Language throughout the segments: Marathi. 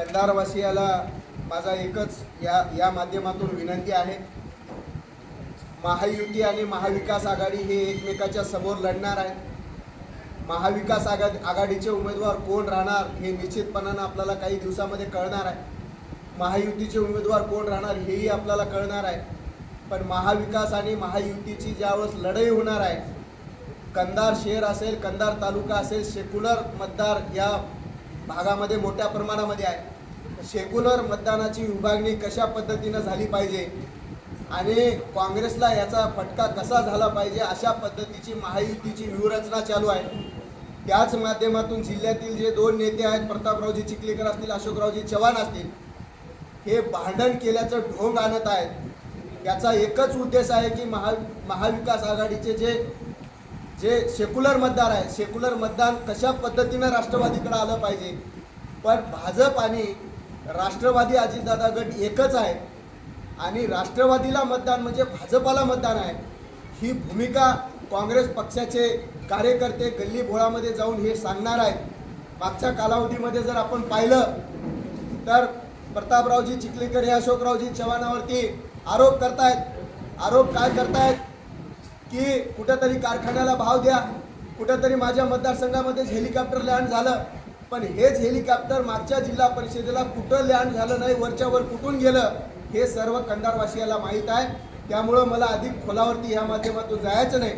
कंधारवासियाला माझा एकच या या माध्यमातून विनंती आहे. महायुती आणि महाविकास आघाडी हे एकमेकाच्या समोर लढणार आहे. महाविकास आघा आघाडीचे उमेदवार कोण राहणार हे निश्चितपणानं आपल्याला काही दिवसामध्ये कळणार आहे. महायुतीचे उमेदवार कोण राहणार हेही आपल्याला कळणार आहे. पण महाविकास आणि महायुतीची ज्यावेळेस लढाई होणार आहे कंधार शहर असेल कंधार तालुका असेल सेक्युलर मतदार या भागामध्ये मोठ्या प्रमाणामध्ये आहे. सेक्युलर मतदानाची विभागणी कशा पद्धतीनं झाली पाहिजे? आणि काँग्रेसला याचा फटका कसा झाला पाहिजे अशा पद्धतीची महायुतीची व्यूहरचना चालू आहे. त्याच माध्यमातून जिल्ह्यातील जे दोन नेते आहेत प्रतापरावजी चिखलीकर असतील अशोकरावजी चव्हाण असतील हे भांडण केल्याचं ढोंग आणत आहेत. याचा एकच उद्देश आहे की महा महाविकास आघाडीचे जे जे सेक्युलर मतदार आहे सेक्युलर मतदान कशा पद्धतीनं राष्ट्रवादीकडे आलं पाहिजे? पण भाजप आणि राष्ट्रवादी अजितदादा गट एकच आहे आणि राष्ट्रवादीला मतदान म्हणजे भाजपाला मतदान आहे. ही भूमिका काँग्रेस पक्षाचे कार्यकर्ते गल्ली भोळामध्ये जाऊन हे सांगणार आहेत. मागच्या कालावधीमध्ये जर आपण पाहिलं तर प्रतापरावजी चिखलीकर हे अशोकरावजी चव्हाणावरती आरोप करतायत. आरोप काय करतायत? की कुठंतरी कारखान्याला भाव द्या. कुठंतरी माझ्या मतदारसंघामध्येच हेलिकॉप्टर लँड झालं. पण हेच हेलिकॉप्टर मागच्या जिल्हा परिषदेला कुठं लँड झालं नाही वरच्या वर कुठून गेलं हे सर्व कंधारवासियाला माहीत आहे. त्यामुळं मला अधिक खोलावरती ह्या माध्यमातून जायचं नाही.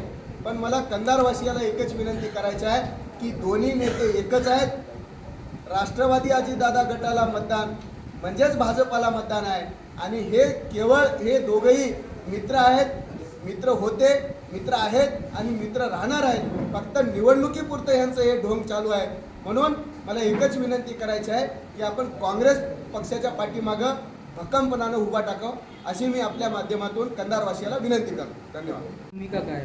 पण मला कंधारवासियाला एकच विनंती करायची आहे की दोन्ही नेते एकच आहेत. राष्ट्रवादी अजितदादा गटाला मतदान म्हणजेच भाजपाला मतदान आहे. आणि हे केवळ हे दोघंही मित्र आहेत मित्र होते मित्र आहेत आणि मित्र राहणार आहेत. फक्त निवडणुकीपुरतं यांचं हे ढोंग चालू आहे. म्हणून मला एकच विनंती करायची आहे की आपण काँग्रेस पक्षाच्या पाठीमागं भक्कमपणानं उभा टाकावं अशी मी आपल्या माध्यमातून कंधारवासियाला विनंती करतो. धन्यवाद. भूमिका काय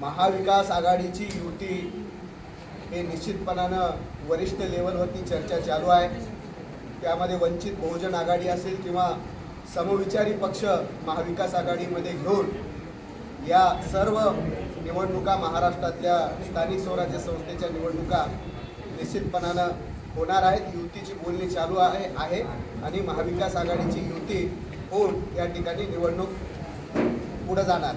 महाविकास आघाडीची युती हे निश्चितपणानं वरिष्ठ लेवलवरती चर्चा चालू आहे. त्यामध्ये वंचित बहुजन आघाडी असेल किंवा समविचारी पक्ष महाविकास आघाडीमध्ये घेऊन या सर्व निवडणुका महाराष्ट्रातल्या स्थानिक स्वराज्य संस्थेच्या निवडणुका निश्चितपणानं होणार आहेत. युतीची बोलणी चालू आहे आहे आणि महाविकास आघाडीची युती होऊन या ठिकाणी निवडणूक पुढे जाणार.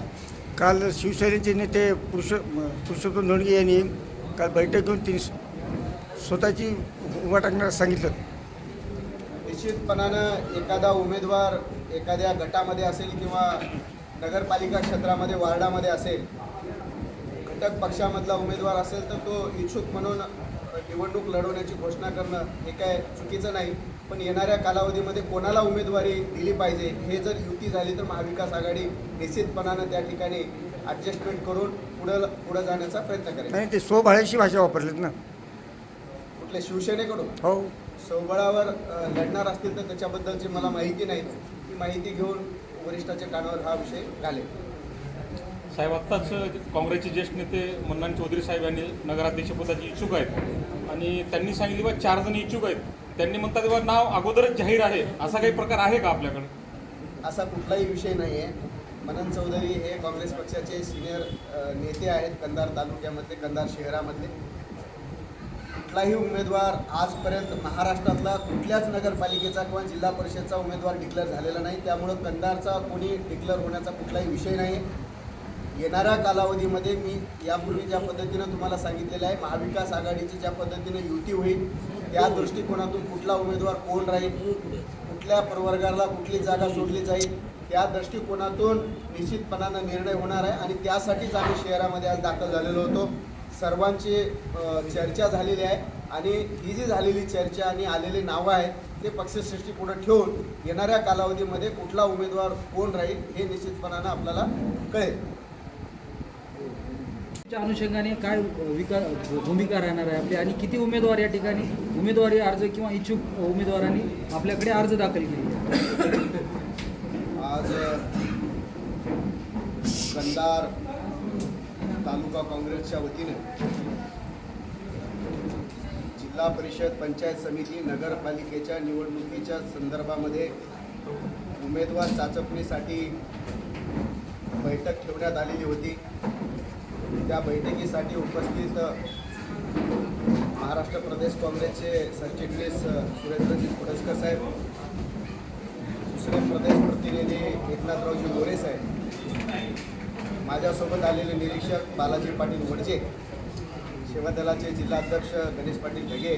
काल शिवसेनेचे नेते पुरुष पुरुषोत्तम धोंडगे यांनी काल बैठक घेऊन त्यांनी स्वतःची उभा टाकण्यास सांगितलं. निश्चितपणानं एखादा उमेदवार एखाद्या गटामध्ये असेल किंवा नगरपालिका क्षेत्रामध्ये वार्डामध्ये असेल घटक पक्षामधला उमेदवार असेल तर तो इच्छुक म्हणून निवडणूक लढवण्याची घोषणा करणं हे काय चुकीचं नाही. पण येणाऱ्या कालावधीमध्ये कोणाला उमेदवारी दिली पाहिजे हे जर युती झाली तर महाविकास आघाडी निश्चितपणानं त्या ठिकाणी ॲडजस्टमेंट करून पुढं पुढं जाण्याचा प्रयत्न करेल. नाही ते स्वभाळ्याची भाषा वापरलीत ना. कुठल्या शिवसेनेकडून? हो. स्वबळावर अ, लढणार असतील तर त्याच्याबद्दलची मला माहिती नाही. ती माहिती घेऊन वरिष्ठाच्या कानावर हा विषय घालेल. साहेब आत्ताच काँग्रेसचे ज्येष्ठ नेते मन्नान चौधरी साहेब यांनी नगराध्यक्षपदाची इच्छुक आहेत. आणि त्यांनी सांगितले बा चार जण इच्छुक आहेत. त्यांनी म्हणतात बा नाव अगोदरच जाहीर आहे. असा काही प्रकार आहे का आपल्याकडे? असा कुठलाही विषय नाही आहे मनन चौधरी हे काँग्रेस पक्षाचे सिनियर नेते आहेत कंधार तालुक्यामधले कंधार शहरामधले. कुठलाही उमेदवार आजपर्यंत महाराष्ट्रातला कुठल्याच नगरपालिकेचा किंवा जिल्हा परिषदचा उमेदवार डिक्लेअर झालेला नाही. त्यामुळं कंधारचा कोणी डिक्लेअर होण्याचा कुठलाही विषय नाही आहे येणाऱ्या कालावधीमध्ये मी यापूर्वी ज्या पद्धतीनं तुम्हाला सांगितलेलं आहे महाविकास आघाडीची ज्या पद्धतीनं युती होईल त्या दृष्टिकोनातून कुठला उमेदवार कोण राहील कुठल्या प्रवर्गाला कुठली जागा सोडली जाईल त्या दृष्टिकोनातून निश्चितपणानं निर्णय होणार आहे आणि त्यासाठीच आम्ही शहरामध्ये आज दाखल झालेलो होतो. सर्वांची चर्चा झालेली आहे आणि ही जी झालेली चर्चा आणि आलेली नावं आहेत ते पक्षश्रेष्ठी पुढे ठेवून येणाऱ्या कालावधीमध्ये कुठला उमेदवार कोण राहील हे निश्चितपणानं आपल्याला कळेल. च्या अनुषंगाने काय विकार भूमिका राहणार आहे आपली? आणि किती उमेदवार या ठिकाणी? उमेदवारी अर्ज किंवा इच्छुक उमेदवारांनी आपल्याकडे अर्ज दाखल केले? आज कंदार तालुका काँग्रेसच्या वतीने जिल्हा परिषद पंचायत समिती नगरपालिकेच्या निवडणुकीच्या संदर्भामध्ये उमेदवार चाचपणीसाठी बैठक ठेवण्यात आलेली होती. त्या बैठकीसाठी उपस्थित महाराष्ट्र प्रदेश काँग्रेसचे सरचिटणीस सुरेंद्रजी कुडसकर साहेब दुसरे प्रदेश प्रतिनिधी एकनाथरावजी मोरे साहेब माझ्यासोबत आलेले निरीक्षक बालाजी पाटील वडजे शिवदलाचे जिल्हाध्यक्ष गणेश पाटील ढगे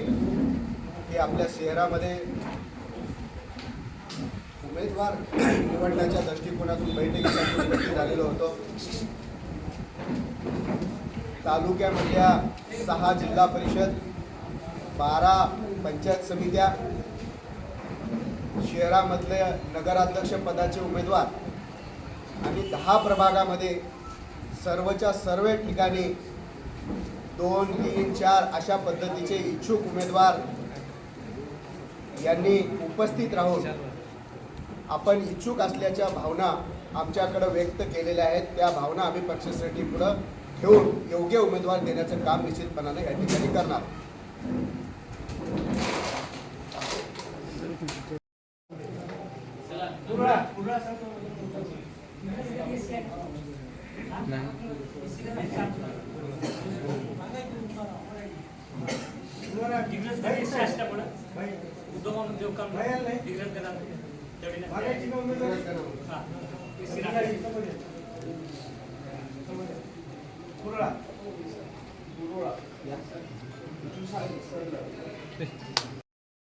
हे आपल्या शहरामध्ये उमेदवार निवडण्याच्या दृष्टिकोनातून बैठकीसाठी झालेलो होतो. तालुक्यामधल्या सहा जिल्हा परिषद बारा पंचायत समित्या शहरामधले नगराध्यक्ष पदाचे उमेदवार आणि दहा प्रभागामध्ये सर्वच्या सर्व ठिकाणी दोन तीन चार अशा पद्धतीचे इच्छुक उमेदवार यांनी उपस्थित राहून आपण इच्छुक असल्याच्या भावना आमच्याकडे व्यक्त केलेल्या आहेत. त्या भावना आम्ही पक्षासाठी पुढं ठेवून योग्य उमेदवार देण्याचं काम निश्चितपणाने या ठिकाणी करणार. उद्योग